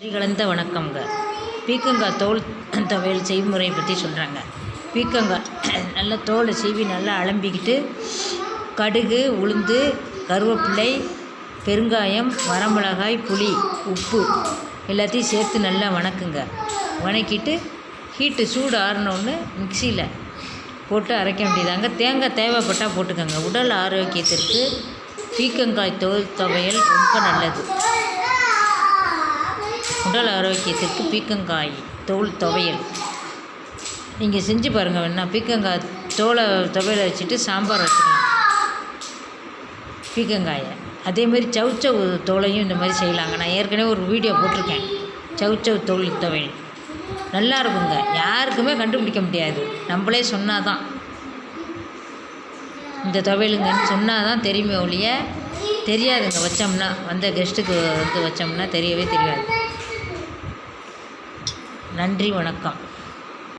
நன்றி கலந்த வணக்கம்ங்க. பீக்கங்காய் தோல் துவையல் செய்முறையை பற்றி சொல்கிறாங்க பீக்கங்காய் நல்லா தோலை சீவி நல்லா அலம்பிக்கிட்டு கடுகு உளுந்து கருவேப்பிலை பெருங்காயம் வரமிளகாய் புளி உப்பு எல்லாத்தையும் சேர்த்து நல்லா வணக்குங்க. வணக்கிட்டு ஹீட்டு சூடு ஆறினோன்னு மிக்சியில் போட்டு அரைக்க வேண்டியதாங்க. தேங்காய் தேவைப்பட்டால் போட்டுக்கோங்க. உடல் ஆரோக்கியத்திற்கு பீக்கங்காய் தோல் துவையல் ரொம்ப நல்லது. உடல் ஆரோக்கியத்திற்கு பீக்கங்காய் தோல் துவையல். நீங்கள் செஞ்சு பாருங்கள் வேணா பீக்கங்காய் தோலை துவையல் வச்சுட்டு சாம்பார் வச்சுக்கலாம் பீக்கங்காயை அதேமாரி சவுச்சவு தோலையும் இந்த மாதிரி செய்யலாங்க. நான் ஏற்கனவே ஒரு வீடியோ போட்டிருக்கேன். சவுச்சவு தோல் துவையல். நல்லா இருக்குங்க. யாருக்குமே கண்டுபிடிக்க முடியாது. நம்மளே சொன்னால் தான் இந்த துவையலுங்கன்னு சொன்னால் தான் தெரியுமே ஒழிய தெரியாதுங்க. வச்சோம்னா வந்த கெஸ்ட்டுக்கு வந்து வச்சோம்னா தெரியவே தெரியாது. நன்றி வணக்கம்.